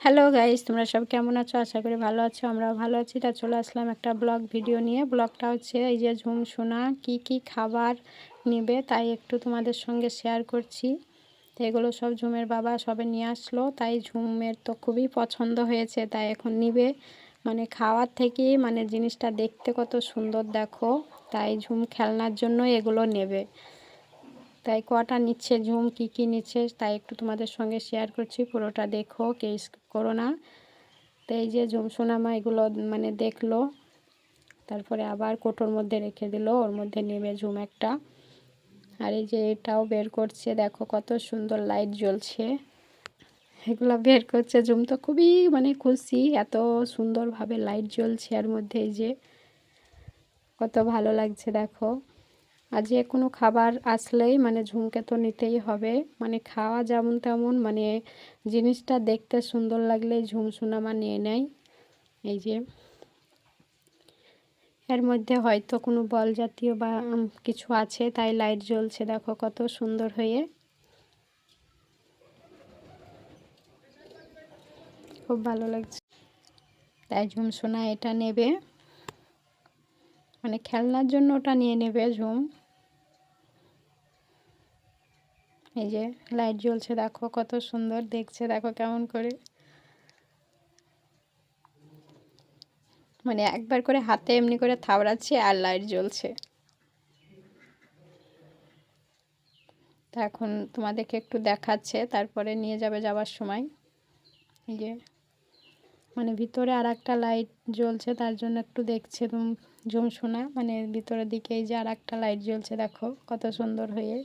Hello guys তোমরা সব কেমন আছো? আশা করি ভালো আছো, আমরাও ভালো আছি। তা চলে আসলাম একটা ব্লগ ভিডিও নিয়ে। ব্লগটা হচ্ছে এই যে ঝুম সোনা, কী কী খাবার নেবে তাই একটু তোমাদের সঙ্গে শেয়ার করছি। তো এগুলো সব ঝুমের বাবা সবে নিয়ে আসলো, তাই ঝুমের তো খুবই পছন্দ হয়েছে, তাই এখন নিবে। মানে খাওয়ার থেকে মানে জিনিসটা দেখতে কত সুন্দর দেখো, তাই ঝুম খেলনার জন্য এগুলো নেবে। তাই কটা নিচ্ছে, ঝুম কি কি নিচ্ছে, তাই একটু তোমাদের সঙ্গে শেয়ার করছি, পুরোটা দেখো কেস করো না। তো এই যে ঝুম সোনামা এগুলো মানে দেখল, তারপরে আবার কোটোর মধ্যে রেখে দিল, ওর মধ্যে নেবে ঝুম একটা। আর এই যে এটাও বের করছে, দেখো কত সুন্দর লাইট জ্বলছে। এগুলো বের করছে, ঝুম তো খুবই মানে খুশি, এত সুন্দরভাবে লাইট জ্বলছে, এর মধ্যে এই যে। কত ভালো লাগছে, দেখো। আর যে কোনো খাবার আসলেই মানে ঝুমকে তো নিতেই হবে। মানে খাওয়া যেমন তেমন মানে জিনিসটা দেখতে সুন্দর লাগলে ঝুম সুনামা নিয়ে নেয়। এই যে। এর মধ্যে হয়তো কোনো বল জাতীয় বা কিছু আছে, তাই লাইট জ্বলছে, দেখো কত সুন্দর হয়ে। খুব ভালো লাগছে। তাই ঝুম সোনা এটা নেবে। মানে খেলনার জন্য ওটা নিয়ে নেবে ঝুম। এই যে লাইট জ্বলছে, দেখো কত সুন্দর দেখছে, দেখো কেমন করে। মানে একবার করে হাতে এমনি করে থাবড়াচ্ছে আর লাইট জ্বলছে। তা এখন তোমাদেরকে একটু দেখাচ্ছে, তারপরে নিয়ে যাবে যাওয়ার সময়। এই যে মানে ভিতরে আর একটা লাইট জ্বলছে, তার জন্য একটু দেখছে জুম শোনা। মানে ভিতরের দিকে এই যে আর একটা লাইট জ্বলছে, দেখো কত সুন্দর হয়ে।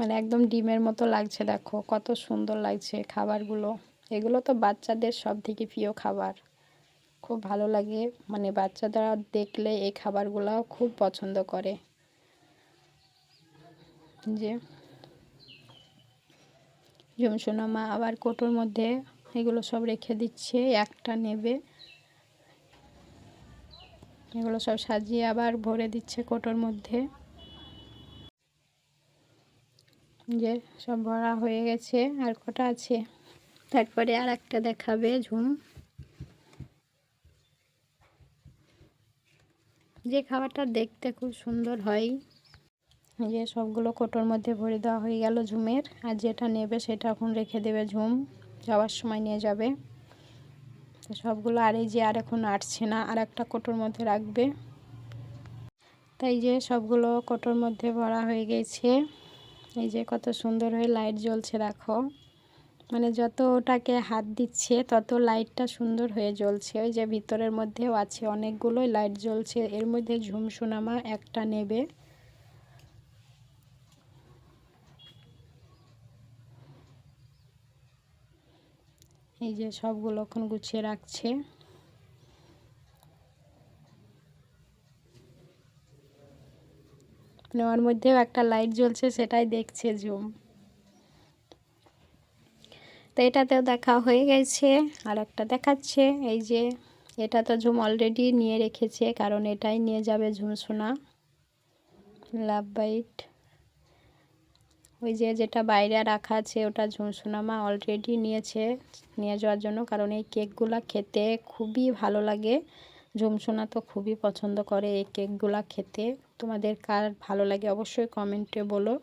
মানে একদম ডিমের মতো লাগছে, দেখো। কত সুন্দর লাগছে খাবারগুলো। এগুলো তো বাচ্চাদের সব থেকে প্রিয় খাবার। খুব ভালো লাগে। মানে বাচ্চারা দেখলে এই খাবারগুলো খুব পছন্দ করে। যে জমসোনা মা আবার কোটোর মধ্যে এগুলো সব রেখে দিচ্ছে, একটা নেবে। এগুলো সব সাজিয়ে আবার ভরে দিচ্ছে কোটোর মধ্যে। যে সব ভরা হয়ে গেছে আর কটা আছে? তারপরে আর একটা দেখাবে, ঝুম। যে খাবারটা দেখতে খুব সুন্দর হয়, যে সবগুলো কোটোর মধ্যে ভরে দেওয়া হয়ে গেল ঝুমের, আর যেটা নেবে সেটা এখন রেখে দেবে ঝুম, যাওয়ার সময় নিয়ে যাবে। সবগুলো আর এই যে আর এখন আটছে না, আর একটা কোটোর মধ্যে রাখবে। তাই যে সবগুলো কোটোর মধ্যে ভরা হয়ে গেছে। এই যে কত সুন্দর হয়ে লাইট জ্বলছে, দেখো। মানে যত ওটাকে হাত দিচ্ছে, তত লাইটটা সুন্দর হয়ে জ্বলছে। ওই যে ভিতরের মধ্যেও আছে অনেকগুলোই লাইট জ্বলছে। এর মধ্যে ঝুমসুনামা একটা নেবে। এই যে সবগুলো এখন গুছিয়ে রাখছে। নেওয়ার মধ্যেও একটা লাইট জ্বলছে, সেটাই দেখছে জুম তো এটাতেও দেখা হয়ে গেছে, আর একটা দেখাচ্ছে, এই যে এটা তো ঝুম অলরেডি নিয়ে রেখেছে, কারণ এটাই নিয়ে যাবে ঝুম সোনা লাভ বাইট। ওই যে যেটা বাইরে রাখা আছে, ওটা ঝুমসোনামা অলরেডি নিয়েছে, নিয়ে যাওয়ার জন্য, কারণ এই কেকগুলা খেতে খুবই ভালো লাগে। ঝুমসোনা তো খুবই পছন্দ করে এই কেকগুলা খেতে। তোমাদের কার ভালো লাগে অবশ্যই কমেন্টে বলো।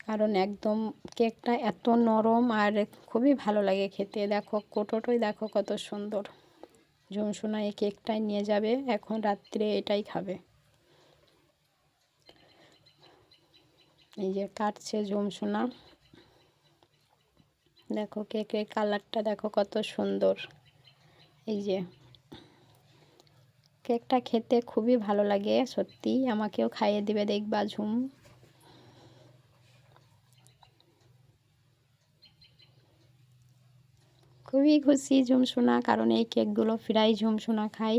কারণ একদম কেকটা এত নরম আর খুবই ভালো লাগে খেতে। দেখো কোটোটোই দেখো কত সুন্দর। ঝুমসোনা এই কেকটাই নিয়ে যাবে, এখন রাত্রে এটাই খাবে। এই যে কাটছে ঝুমসোনা দেখো কেকের কালারটা দেখো কত সুন্দর। এই যে কেকটা খেতে খুবই ভালো লাগে, সত্যি। আমাকেও খাইয়ে দিবে দেখবা, ঝুম। খুবই খুশি ঝুমসোনা কারণ এই কেকগুলো ফ্রাই ঝুমসোনা খাই।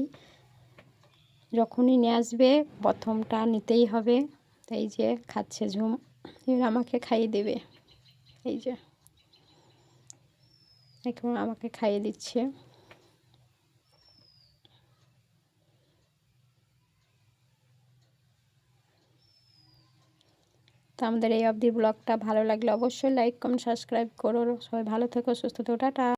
যখনই নিয়ে আসবে, প্রথমটা নিতেই হবে। এই যে, খাচ্ছে ঝুম। আমাকে খাইয়ে দেবে। এই যে, এখন আমাকে খাইয়ে দিচ্ছে। তো আমাদের এই অবধি ব্লগটা ভালো লাগলে অবশ্যই লাইক, কমেন্ট, সাবস্ক্রাইব করো। সবাই ভালো থেকো, সুস্থ থেকো, টাটা।